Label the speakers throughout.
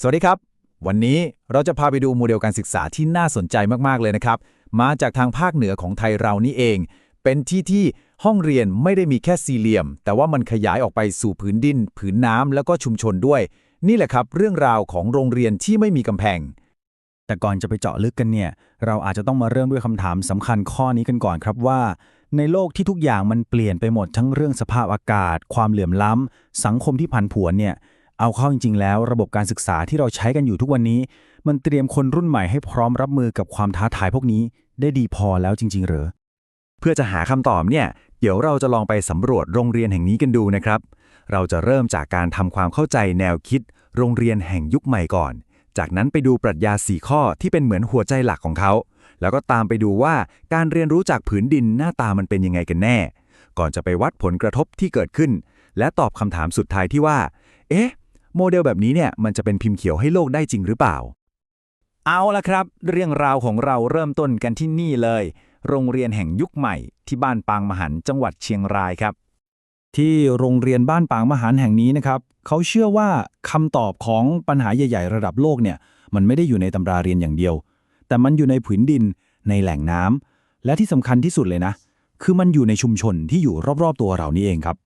Speaker 1: สวัสดีครับ วันนี้เราจะพาไปดูโมเดลการศึกษาที่น่าสนใจมากๆเลยนะครับ มาจากทางภาคเหนือของไทยเรานี่เอง เป็นที่ที่ห้องเรียนไม่ได้มีแค่สี่เหลี่ยม แต่ว่ามันขยายออกไปสู่ผืนดิน ผืนน้ำแล้วก็ชุมชนด้วย นี่แหละครับ เรื่องราวของโรงเรียนที่ไม่มีกำแพง
Speaker 2: แต่ก่อนจะไปเจาะลึกกันเนี่ย เราอาจจะต้องมาเริ่มด้วยคำถามสำคัญข้อนี้กันก่อนครับว่า ในโลกที่ทุกอย่างมันเปลี่ยนไปหมดทั้งเรื่องสภาพอากาศ ความเหลื่อมล้ำสังคมที่ผันผวนเนี่ย เอาเข้าจริง ๆ แล้วระบบการศึกษาที่เราใช้กันอยู่ทุกวันนี้ มันเตรียมคนรุ่นใหม่ให้พร้อมรับมือกับความท้าทายพวกนี้ ได้ดีพอแล้วจริง ๆ หรอ
Speaker 3: เพื่อจะหาคำตอบเนี่ยเดี๋ยวเราจะลองไปสำรวจโรงเรียนแห่งนี้กันดูนะครับ เราจะเริ่มจากการทำความเข้าใจแนวคิด โรงเรียนแห่งยุคใหม่ก่อน จากนั้นไปดูปรัชญา4ข้อที่เป็นเหมือนหัวใจหลักของเขา แล้วก็ตามไปดูว่าการเรียนรู้จากผืนดินหน้าตามันเป็นยังไงกันแน่ ก่อนจะไปวัดผลกระทบที่เกิดขึ้น และตอบคำถามสุดท้ายที่ว่า เอ๊ะ โมเดลแบบนี้เนี่ยมันจะเป็นพิมพ์เขียวให้โลกได้จริงหรือเปล่า
Speaker 2: เอาละครับ เรื่องราวของเราเริ่มต้นกันที่นี่เลย โรงเรียนแห่งยุคใหม่ที่บ้านปางมหันจังหวัดเชียงรายครับ ที่โรงเรียนบ้านปางมหันแห่งนี้นะครับเขาเชื่อว่าคำตอบของปัญหาใหญ่ ๆ ระดับโลกเนี่ยมันไม่ได้อยู่ในตำราเรียนอย่างเดียว แต่มันอยู่ในผืนดินในแหล่งน้ำและที่สำคัญที่สุดเลยนะ คือมันอยู่ในชุมชนที่อยู่รอบๆตัวเรานี่เองครับ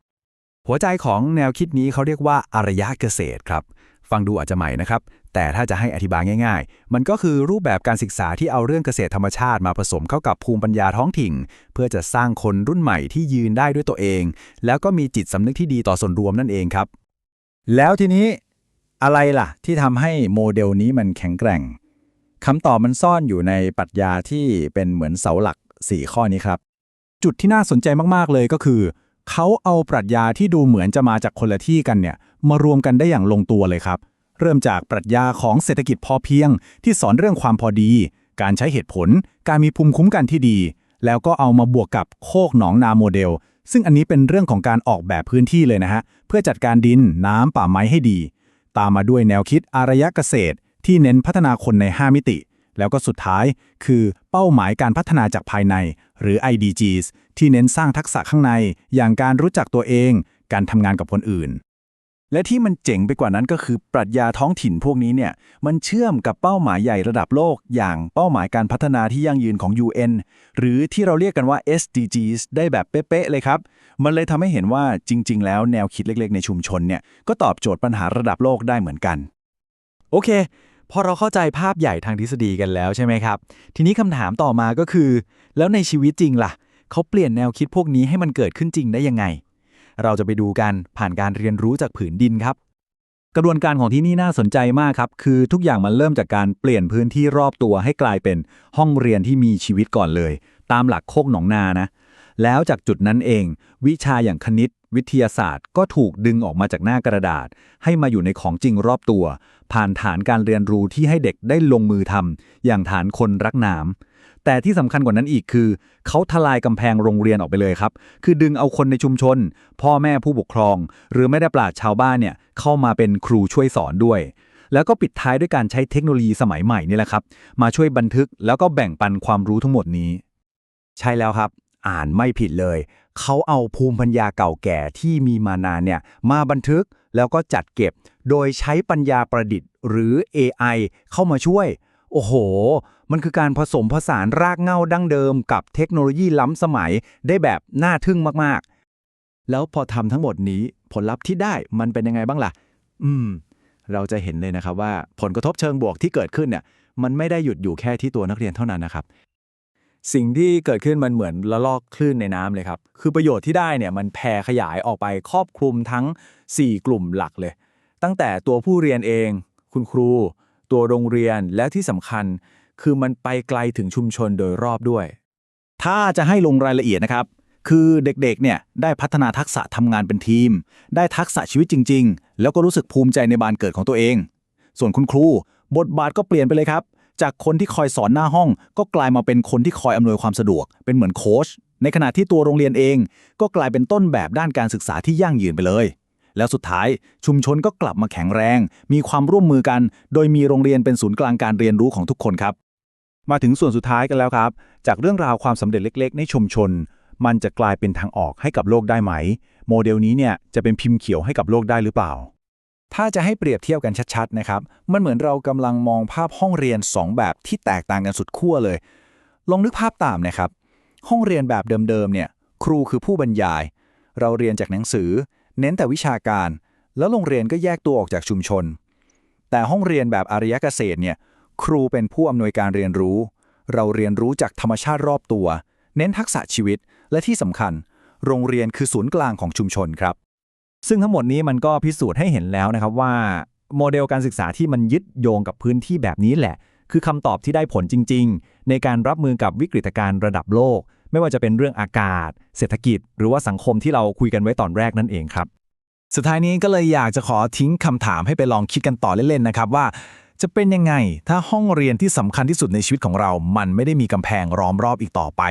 Speaker 3: หัวใจของแนวคิดนี้เขาเรียกว่าอารยะเกษตรครับ ฟังดูอาจจะใหม่นะครับ แต่ถ้าจะให้อธิบายง่ายๆ มันก็คือรูปแบบการศึกษาที่เอาเรื่องเกษตรธรรมชาติมาผสมเข้ากับภูมิปัญญาท้องถิ่น เพื่อจะสร้างคนรุ่นใหม่ที่ยืนได้ด้วยตัวเอง แล้วก็มีจิตสำนึกที่ดีต่อส่วนรวมนั่นเองครับ
Speaker 1: แล้วทีนี้อะไรล่ะ ที่ทำให้โมเดลนี้มันแข็งแกร่งคำตอบมันซ่อนอยู่ในปรัชญาที่เป็นเหมือนเสาหลัก 4 ข้อนี้ครับ จุดที่น่าสนใจมากๆเลยก็คือ เขาเอาปรัชญาที่ดูเหมือนจะมาจากคนละที่กันเนี่ยมารวมกันได้อย่างลงตัวเลยครับ เริ่มจากปรัชญาของเศรษฐกิจพอเพียง ที่สอนเรื่องความพอดี การใช้เหตุผล การมีภูมิคุ้มกันที่ดี แล้วก็เอามาบวกกับโคกหนองนาโมเดล ซึ่งอันนี้เป็นเรื่องของการออกแบบพื้นที่เลยนะฮะเพื่อจัดการดินน้ำป่าไม้ให้ดี ตามมาด้วยแนวคิดอารยะเกษตร ที่เน้นพัฒนาคนใน 5 มิติ แล้วก็สุดท้ายคือเป้าหมายการพัฒนาจากภายใน หรือ IDGs ที่เน้นสร้างทักษะข้างในอย่างการรู้จักตัวเอง การทำงานกับคนอื่น
Speaker 3: และที่มันเจ๋งไปกว่านั้นก็คือปรัชญาท้องถิ่นพวกนี้เนี่ยมันเชื่อมกับเป้าหมายใหญ่ระดับโลก อย่างเป้าหมายการพัฒนาที่ยั่งยืนของ UN หรือที่เราเรียกกันว่า SDGs ได้แบบเป๊ะๆเลยครับ มันเลยทำให้เห็นว่าจริง ๆ แล้วแนวคิดเล็ก ๆ ในชุมชนเนี่ยก็ตอบโจทย์ปัญหาระดับโลกได้เหมือนกัน
Speaker 2: โอเค พอเราเข้าใจภาพใหญ่ทางทฤษฎีกันแล้วใช่ไหมครับ ทีนี้คำถามต่อมาก็คือ แล้วในชีวิตจริงล่ะ เขาเปลี่ยนแนวคิดพวกนี้ให้มันเกิดขึ้นจริงได้ยังไง เราจะไปดูกันผ่านการเรียนรู้จากผืนดินครับ
Speaker 1: กระบวนการของที่นี่น่าสนใจมากครับ คือทุกอย่างมันเริ่มจากการเปลี่ยนพื้นที่รอบตัวให้กลายเป็นห้องเรียนที่มีชีวิตก่อนเลย ตามหลักโคกหนองนานะ แล้วจากจุดนั้นเอง วิชาอย่างคณิต วิทยาศาสตร์ ก็ถูกดึงออกมาจากหน้ากระดาษ ให้มาอยู่ในของจริงรอบตัว ผ่านฐานการเรียนรู้ที่ให้เด็กได้ลงมือทำอย่างฐานคนรักน้ำแต่ที่สำคัญกว่านั้นอีกคือ เขาทลายกำแพงโรงเรียนออกไปเลยครับ คือดึงเอาคนในชุมชน พ่อแม่ผู้ปกครอง หรือไม่ได้ปราชชาวบ้านเนี่ยเข้ามาเป็นครูช่วยสอนด้วยแล้วก็ปิดท้ายด้วยการใช้เทคโนโลยีสมัยใหม่นี่แหละครับ มาช่วยบันทึกแล้วก็แบ่งปันความรู้ทั้งหมดนี้
Speaker 3: ใช่แล้วครับ อ่านไม่ผิดเลย เขาเอาภูมิปัญญาเก่าแก่ที่มีมานานเนี่ยมาบันทึกแล้วก็จัดเก็บ โดยใช้ปัญญาประดิษฐ์ หรือ AI เข้ามาช่วย โอ้โห มันคือการผสมผสานรากเหง้าดั้งเดิมกับเทคโนโลยีล้ำสมัยได้แบบน่าทึ่งมากๆ แล้วพอทำทั้งหมดนี้ผลลัพธ์ที่ได้มันเป็นยังไงบ้างล่ะ อืม เราจะเห็นเลยนะครับว่าผลกระทบเชิงบวกที่เกิดขึ้นเนี่ยมันไม่ได้หยุดอยู่แค่ที่ตัวนักเรียนเท่านั้นนะครับ
Speaker 2: สิ่งที่เกิดขึ้นมันเหมือนละลอกคลื่นในน้ำเลยครับ คือประโยชน์ที่ได้เนี่ยมันแผ่ขยายออกไปครอบคลุมทั้ง 4 กลุ่มหลักเลย ตั้งแต่ตัวผู้เรียนเอง คุณครู ตัวโรงเรียนและที่สำคัญ คือมันไปไกลถึงชุมชนโดยรอบด้วย
Speaker 1: ถ้าจะให้ลงรายละเอียดนะครับ คือเด็กๆเนี่ยได้พัฒนาทักษะทำงานเป็นทีม ได้ทักษะชีวิตจริง ๆ แล้วก็รู้สึกภูมิใจในบานเกิดของตัวเอง ส่วนคุณครู บทบาทก็เปลี่ยนไปเลยครับ จากคนที่คอยสอนหน้าห้อง ก็กลายมาเป็นคนที่คอยอำนวยความสะดวก เป็นเหมือนโค้ชในขณะที่ตัวโรงเรียนเอง ก็กลายเป็นต้นแบบด้านการศึกษาที่ยั่งยืนไปเลย แล้วสุดท้ายชุมชนก็กลับมาแข็งแรง มีความร่วมมือกัน โดยมีโรงเรียนเป็นศูนย์กลางการเรียนรู้ของทุกคนครับ มาถึงส่วนสุดท้ายกันแล้วครับ จากเรื่องราวความสำเร็จเล็ก ๆ ในชุมชน มันจะกลายเป็นทางออกให้กับโลกได้ไหม โมเดลนี้เนี่ยจะเป็นพิมพ์เขียวให้กับโลกได้หรือเปล่า ถ้าจะให้เปรียบเทียบกันชัดๆนะครับ มันเหมือนเรากำลังมองภาพห้องเรียน 2 แบบที่แตกต่างกันสุดขั้วเลย ลองนึกภาพตามนะครับ ห้องเรียนแบบเดิมๆเนี่ย ครูคือผู้บรรยาย เราเรียนจากหนังสือ เน้นแต่วิชาการ แล้วโรงเรียนก็แยกตัวออกจากชุมชน แต่ห้องเรียนแบบอารยเกษตรเนี่ย ครูเป็นผู้อำนวยการเรียนรู้ เราเรียนรู้จากธรรมชาติรอบตัว เน้นทักษะชีวิต และที่สำคัญ โรงเรียนคือศูนย์กลางของชุมชนครับ
Speaker 2: ซึ่งทั้งหมดนี้มันก็พิสูจน์ให้เห็นแล้วนะครับว่า โมเดลการศึกษาที่มันยึดโยงกับพื้นที่แบบนี้แหละ คือคำตอบที่ได้ผลจริง ๆ ในการรับมือกับวิกฤตการณ์ระดับโลก ไม่ว่าจะเป็นเรื่องอากาศ เศรษฐกิจ หรือว่าสังคมที่เราคุยกันไว้ตอนแรกนั่นเองครับ
Speaker 1: สุดท้ายนี้ก็เลยอยากจะขอทิ้งคำถามให้ไปลองคิดกันต่อเล่นๆนะครับว่า จะเป็นยังไงถ้าห้องเรียนที่สำคัญที่สุดในชีวิตของเรา มันไม่ได้มีกำแพงล้อมรอบอีกต่อไป